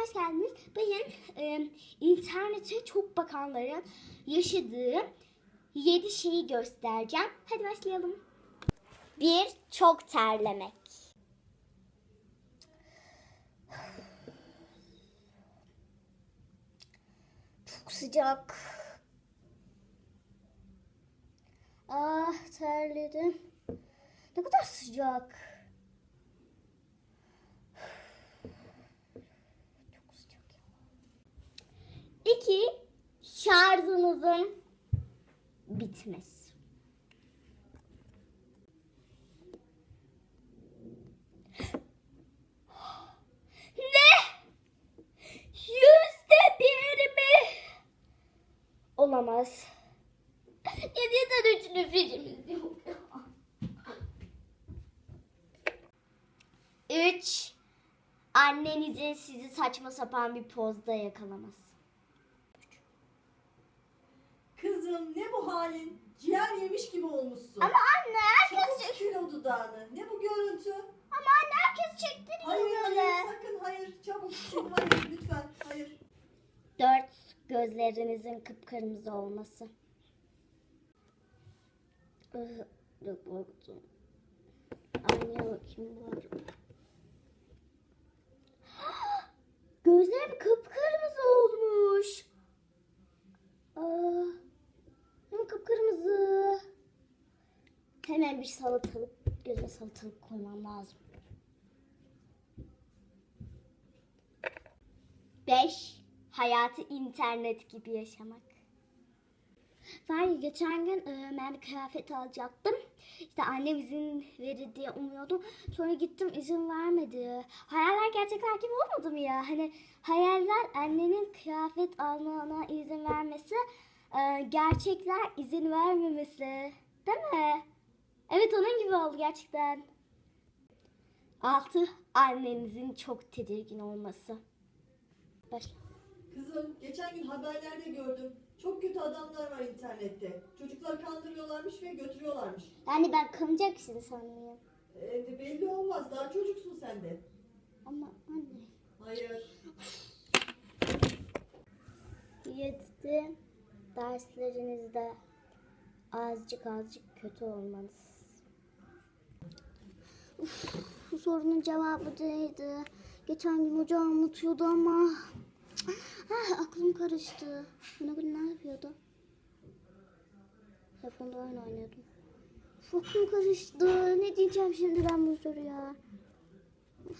hoş geldiniz. Bugün e, internete çok bakanların yaşadığı 7 şeyi göstereceğim. Hadi başlayalım. 1. Çok terlemek. Çok sıcak. Ah terledim. Ne kadar sıcak. Çok sıcak ya. İki, şarjınızın bitmesi. Olamaz. Yediden üç nüfusumuz yok. Üç, annenizin sizi saçma sapan bir pozda yakalaması. Kızım ne bu halin? Ciğer yemiş gibi olmuşsun. Ama anne herkes Çabuk sil o dudağını. Ne bu görüntü? Ama anne herkes çektiriyor Hayır böyle. hayır sakın hayır. Çabuk sil hayır lütfen hayır. Dört, gözlerinizin kıpkırmızı olması. Çok korktum. Anneye bakayım bari. Gözlerim kıpkırmızı olmuş. Aa, ama kıpkırmızı. Hemen bir salatalık, göze salatalık koymam lazım. Beş, hayatı internet gibi yaşamak. Var ya geçen gün e, ben kıyafet alacaktım. İşte annem izin verir diye umuyordum. Sonra gittim izin vermedi. Hayaller gerçekler gibi olmadı mı ya? Hani hayaller annenin kıyafet almana izin vermesi, e, gerçekler izin vermemesi. Değil mi? Evet onun gibi oldu gerçekten. Altı, annenizin çok tedirgin olması. Başla. Kızım geçen gün haberlerde gördüm. Çok kötü adamlar var internette. Çocuklar kandırıyorlarmış ve götürüyorlarmış. Yani ben kanacaksın sanıyorum. Ee, belli olmaz. Daha çocuksun sen de. Ama anne. Hayır. Yedi derslerinizde azıcık azıcık kötü olmanız. Bu sorunun cevabı neydi? Geçen gün hoca anlatıyordu ama ah, aklım karıştı. Buna gün ne yapıyordu? Telefonda oyun oynuyordum. Aklım karıştı. Ne diyeceğim şimdi ben bu soruya? Uf.